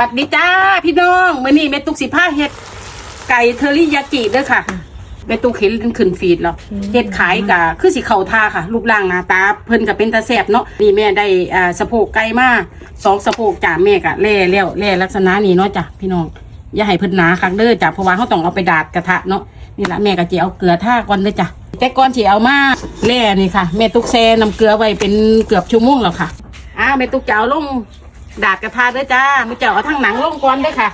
วัสดีจ้าพี่น้องมื้อนี้แม่ตุกสิพาเฮ็ดไก่เทอริยากิเด้อค่ะแม่ตุกเห็นขึ้นฟีดแล้วเฮ็ดขายกะคือสิเข้าท่าค่ะ รูปร่างหน้าตาเพิ่นก็เป็นตาแซ่บเนาะนี่แม่ได้อ่าสะโพกไก่มาสองสะโพกจ้าแม่ก็แล่แล้วแล่ลักษณะนี้เนาะจ้ะพี่น้องอย่าให้เพิ่นหนาคักเด้อจ้ะเพราะว่าเฮาต้องเอาไปดาดกระทะเนาะนี่ละแม่ก็จะเอาเกลือท่าก่อนเด้อจ้ะแต่ก่อนสิเอามาแล่นี่ค่ะแม่ตุกแซ่น้ำเกลือไว้เป็นเกือบชั่วโมงแล้วค่ะอ้าวแม่ตุกจะเอาลง ดาดกระทะด้อจ้ามือเจ้าเอาทั้งหนังลงก่อนด้อค่ะ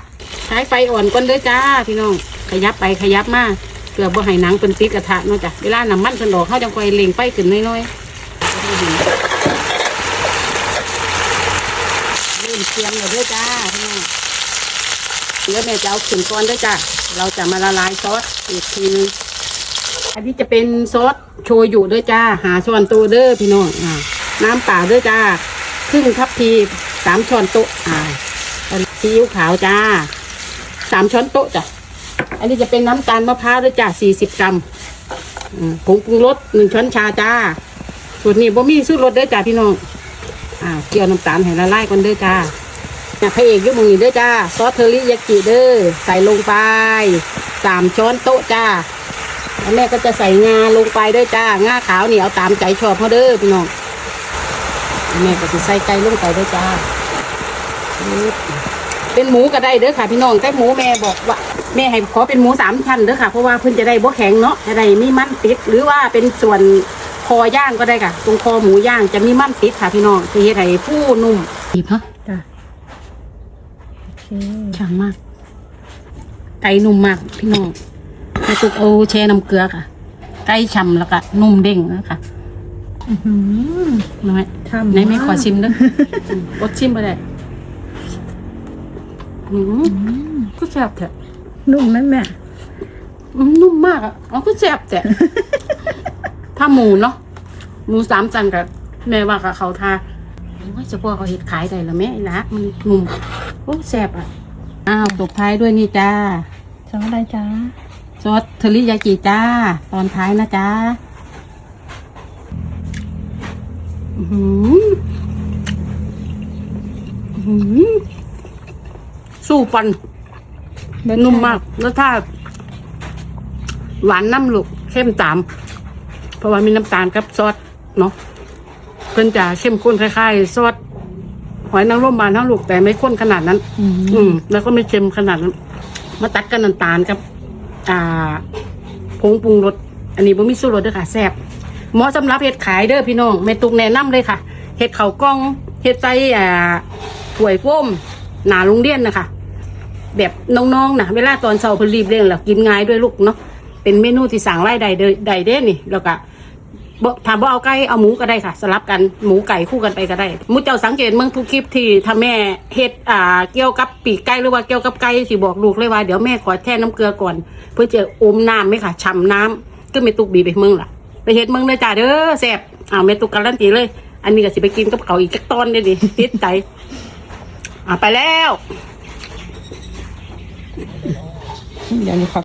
ใช้ไฟอ่อนก่อนด้อจ้าพี่น้องขยับไปขยับมาเพื่อบ่ให้หนังเป็นติดกระทะเนาะจ้ะเวลาน้ำมันเพิ่นออกเขาจังค่อยเล็งไฟขึ้นน้อยๆเริ่มเตรียมแล้วเด้อจ้าพี่น้องเดี๋ยวแม่จะเอาขึ้นก่อนด้อจ้าเราจะมาละลายซอสอีกทีนึงอันนี้จะเป็นซอสโชยุด้อจ้า หาช้อนโตเด้อพี่น้องน้ำเปล่าด้อจ้าครึ่งทัพพี สามช้อนโต๊ะอ่าซีอิ๊วขาวจ้าสามช้อนโต๊ะจ้ะอันนี้จะเป็นน้ำตาลมะพร้าวด้วยจ้าสี่สิบกรัมผงปรุงรสหนึ่งช้อนชาจ้าส่วนนี้บ่มีสูตรรสด้อจ้าพี่น้องอ่าเกี่ยวน้ำตาลให้ละลายก่อนด้อจ้าเนี่ยพระเอกยุมือนี้เด้จ้าซอสเทอริยากิเด้อใส่ลงไปสามช้อนโต๊ะจ้าแล้วแม่ก็จะใส่งาลงไปด้วยจ้างาขาวนี่เอาตามใจชอบเขาเด้อพี่น้อง แม่ก็จะใส่ไก่ลงไปด้วยจ้า เป็นหมูก็ได้เด้อค่ะ พี่น้องแต่หมูแม่บอกว่า แม่ให้ขอเป็นหมูสามชั้นเด้อค่ะเพราะว่าเพิ่นจะได้บ่แข็งเนาะจะได้มีมันติด หรือว่าเป็นส่วนคอย่างก็ได้ค่ะ ตรงคอหมูย่างจะมีมันติดค่ะ พี่น้องที่เฮ็ดให้ผู้นุ่มดีปะจ้ะโอเคช่างมาก ไก่นุ่มมากพี่น้องแม่ตุกเอาแช่น้ำเกลือค่ะ ไก่ฉ่ำแล้วก็นุ่มเด้งนะคะอื้อหือ น้อยทำไหนไม่ขอมากชิมเด้ออืมอดชิมไปได้อืมก็แซ่บแท้นุ่มไหมแม่อืมนุ่มมากอะอ๋อก็แซ่บแท้ถ้าหมูเนาะหมูสามจันกับแม่ว่ากับเขาทาโอ้ยเฉพาะเขาเห็ดขายได้ละแม่นะมันนุ่มโอ้แซ่บอะอ้าวตบท้ายด้วยนี่จ้าซอสอะไรจ้าซอสเทอริยากิจ้า ตอนท้ายนะจ้า สู้ฟันนุ่มมากแล้วถ้าติหวานน้ำลูกเข้มตาม เพราะว่ามีน้ำตาลกับซอสเนาะเพิ่นจะเข้มข้นคล้ายๆซอสหอยนางรมบานเท่าลูกแต่ไม่ข้นขนาดนั้นอืมอืมแล้วก็ไม่เค็มขนาดนั้น มาตัดกันน้ำตาลกับ อ่าผงปรุงรสอันนี้บ่มีสูตรรสเด้อค่ะแซ่บ เหมาะสำหรับเห็ดขายเด้อพี่น้องแม่ตุกแนะนำเลยค่ะเห็ดเขากล้องเห็ดใจอ่าถ้วยโฟ้มหนาโรงเรียนนะคะแบบน้องๆนะเวลาตอนเช้าเพิ่นรีบเร่งแล้วกินง่ายด้วยลูกเนาะเป็นเมนูที่สั่งไล่ใดเด้อใดเด้นี่แล้วก็บ่ถ้าบ่เอาไก่เอาหมูก็ได้ค่ะ สลับกันหมูไก่คู่กันไปก็ได้หมูเจ้าสังเกตเมืองทุกคลิปที่ถ้าแม่เฮ็ดอ่าเกี่ยวกับปีกไก่หรือว่าเกี่ยวกับไก่สิบอกลูกเลยว่าเดี๋ยวแม่ขอแช่น้ำเกลือก่อน เพื่อจะอมน้ำไหมค่ะฉ่ำน้ำก็ไม่ตุกบีไปเมืองล่ะ ไปเห็ดเมืองเลยจ้าเด้อแซ่บอ้าวเมตุกการันตีเลย อันนี้ก็สิไปกินกับเขาอีกจักตอนเด้ดิติดใจอ่าไปแล้ว เดี๋ยวนี้ขอ